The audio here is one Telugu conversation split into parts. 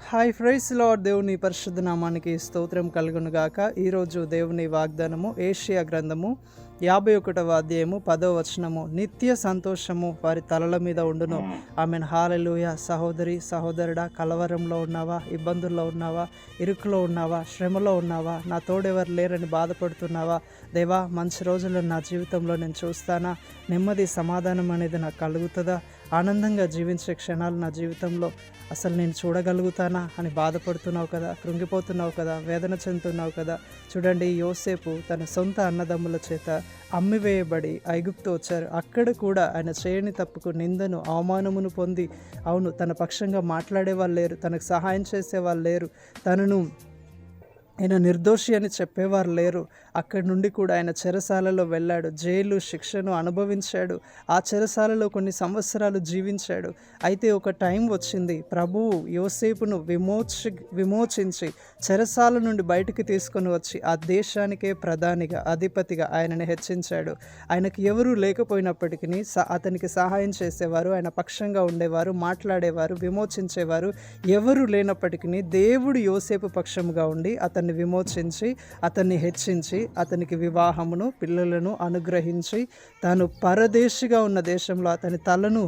హాయ్ ఫ్రైస్ లార్డ్ దేవుని పరిశుద్ధ నామానికి స్తోత్రం కలుగును గాక ఈరోజు దేవుని వాగ్దానము ఏషియా గ్రంథము యాభై ఒకటవ అధ్యాయము పదో వచనము. నిత్య సంతోషము వారి తలల మీద ఉండును. ఆమె హాలలుయ. సహోదరి సహోదరుడా కలవరంలో ఉన్నావా? ఇబ్బందుల్లో ఉన్నావా? ఇరుకులో ఉన్నావా? శ్రమలో ఉన్నావా? నా తోడెవరు లేరని బాధపడుతున్నావా? దేవా మంచి రోజులు నా జీవితంలో నేను చూస్తానా? నెమ్మది సమాధానం అనేది నాకు కలుగుతుందా? ఆనందంగా జీవించే క్షణాలు నా జీవితంలో అసలు నేను చూడగలుగుతానా అని బాధపడుతున్నావు కదా? కృంగిపోతున్నావు కదా? వేదన చెందుతున్నావు కదా? చూడండి యోసేపు తన సొంత అన్నదమ్ముల చేత అమ్మివేయబడి ఐగుప్తు వచ్చారు. అక్కడ కూడా ఆయన శ్రేణి తప్పుకు నిందను అవమానమును పొంది అవును తన పక్షంగా మాట్లాడే వాళ్ళు లేరు తనకు సహాయం చేసే వాళ్ళు లేరు. తనను ఆయన నిర్దోషి అని చెప్పేవారు లేరు. అక్కడి నుండి కూడా ఆయన చెరసాలలో వెళ్ళాడు. జైలు శిక్షను అనుభవించాడు. ఆ చెరసాలలో కొన్ని సంవత్సరాలు జీవించాడు. అయితే ఒక టైం వచ్చింది. ప్రభువు యోసేపును విమోచ విమోచించి చెరసాల నుండి బయటికి తీసుకొని వచ్చి ఆ దేశానికే ప్రధానిగా అధిపతిగా ఆయనను హెచ్చించాడు. ఆయనకు ఎవరూ లేకపోయినప్పటికీ స అతనికి సహాయం చేసేవారు ఆయన పక్షంగా ఉండేవారు మాట్లాడేవారు విమోచించేవారు ఎవరు లేనప్పటికీ దేవుడు యోసేపు పక్షముగా ఉండి అతన్ని విమోచించి అతన్ని హెచ్చించి అతనికి వివాహమును పిల్లలను అనుగ్రహించి తాను పరదేశిగా ఉన్న దేశంలో అతని తలను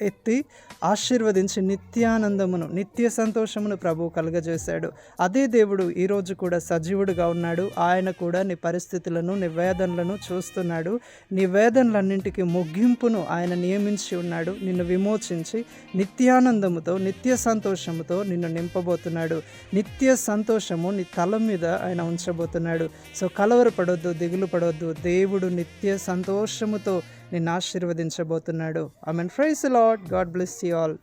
ఎత్తి ఆశీర్వదించి నిత్యానందమును నిత్య సంతోషమును ప్రభువు కలుగజేశాడు. అదే దేవుడు ఈరోజు కూడా సజీవుడుగా ఉన్నాడు. ఆయన కూడా నీ పరిస్థితులను నీ వేదనలను చూస్తున్నాడు. నీ వేదనలన్నింటికి ముగింపును ఆయన నియమించి ఉన్నాడు. నిన్ను విమోచించి నిత్యానందముతో నిత్య సంతోషముతో నిన్ను నింపబోతున్నాడు. నిత్య సంతోషము నీ తల మీద ఆయన ఉంచబోతున్నాడు. సో కలవరపడొద్దు దిగులు పడొద్దు దేవుడు నిత్య సంతోషముతో నిన్ను ఆశీర్వదించబోతున్నాడు. I mean praise Lord God bless you all